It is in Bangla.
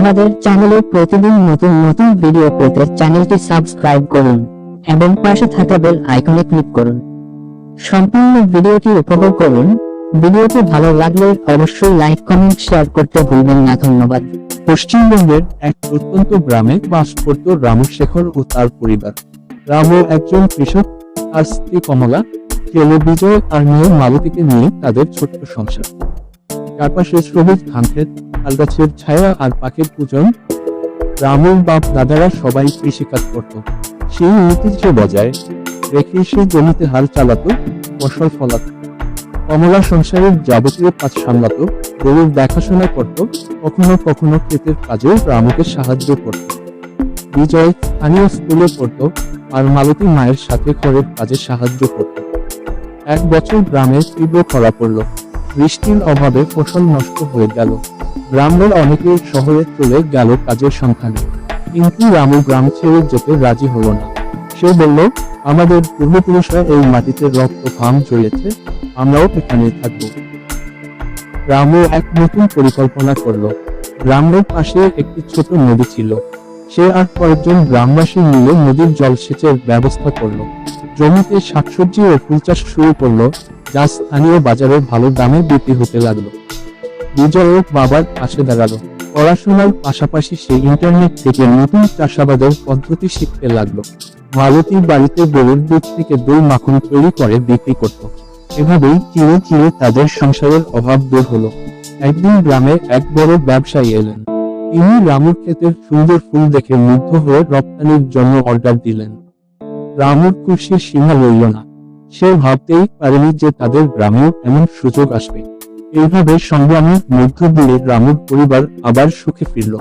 আমাদের চ্যানেলে প্রতিদিন নতুন নতুন ভিডিও পেতে চ্যানেলটি সাবস্ক্রাইব করুন এবং পাশে থাকা বেল আইকনে ক্লিক করুন। সম্পূর্ণ ভিডিওটি উপভোগ করুন। ভিডিওটি ভালো লাগলে অবশ্যই লাইক কমেন্ট শেয়ার করতে ভুলবেন না। ধন্যবাদ। পশ্চিমবঙ্গের এক প্রত্যন্ত গ্রামে বাস করত রামশেখর ও তার পরিবার। রামু একজন কৃষক, আর স্ত্রী কমলা ছেলে বিজয় আর মেয়ে মালতীকে নিয়ে তাদের ছোট্ট সংসার। চারপাশে সবুজ ধান ক্ষেত তাল গাছের ছায়া আর পাখির পূজন রামুর বাপ দাদারা সবাই কৃষিকাজ করত। সেই ঐতিহ্য বজায় রেখে সে জমিতে হাল চালাতো, ফসল ফলাত। কমলা সংসারের যাবতীয় কাজ সামলাতো, গরুর দেখাশোনা করত, কখনো কখনো ক্ষেতের কাজেও রামুকে সাহায্য করত। বিজয় স্থানীয় স্কুলে পড়তো আর মালতী মায়ের সাথে ঘরের কাজে সাহায্য করত। এক বছর গ্রামে তীব্র খরা পড়ল। বৃষ্টির অভাবে ফসল নষ্ট হয়ে গেল। গ্রামের অনেকে শহরে চলে গেল কাজের সন্ধানে কিন্তু রামু গ্রাম ছেড়ে যেতে রাজি হলো না। সে বলল, আমাদের পূর্বপুরুষরা এই মাটিতে রক্ত ঘাম ঝরিয়েছে আমরাও এখানে থাকব। রামু এক নতুন পরিকল্পনা করল। গ্রামের পাশে একটি ছোট নদী ছিল। সে আর কয়েকজন গ্রামবাসী মিলে নদীর জলসেচের ব্যবস্থা করল। জমিতে শাকসবজি ও ফুল চাষ শুরু করল যা স্থানীয় বাজারে ভালো দামে বিক্রি হতে লাগল। বিজয় বাবার পাশে দাঁড়াল। পড়াশোনার পাশাপাশি সে ইন্টারনেট থেকে নতুন চাষাবাদের পদ্ধতি শিখতে লাগল। মালতী বাড়িতে গরুর দুধ থেকে দই মাখন তৈরি করে বিক্রি করত। এভাবেই চিরে চিরে তাদের সংসারের অভাব দূর হলো। একদিন গ্রামে এক বড় ব্যবসায়ী এলেন। তিনি রামুর ক্ষেতের সুন্দর ফুল দেখে মুগ্ধ হয়ে রপ্তানির জন্য অর্ডার দিলেন। রামুর খুশির সীমা রইল না। সে ভাবতেই পারেনি যে তাদের গ্রামেও এমন সুযোগ আসবে। এইভাবে সংগ্রামের মধ্য দিয়ে রামুর পরিবার আবার সুখে ফিরল।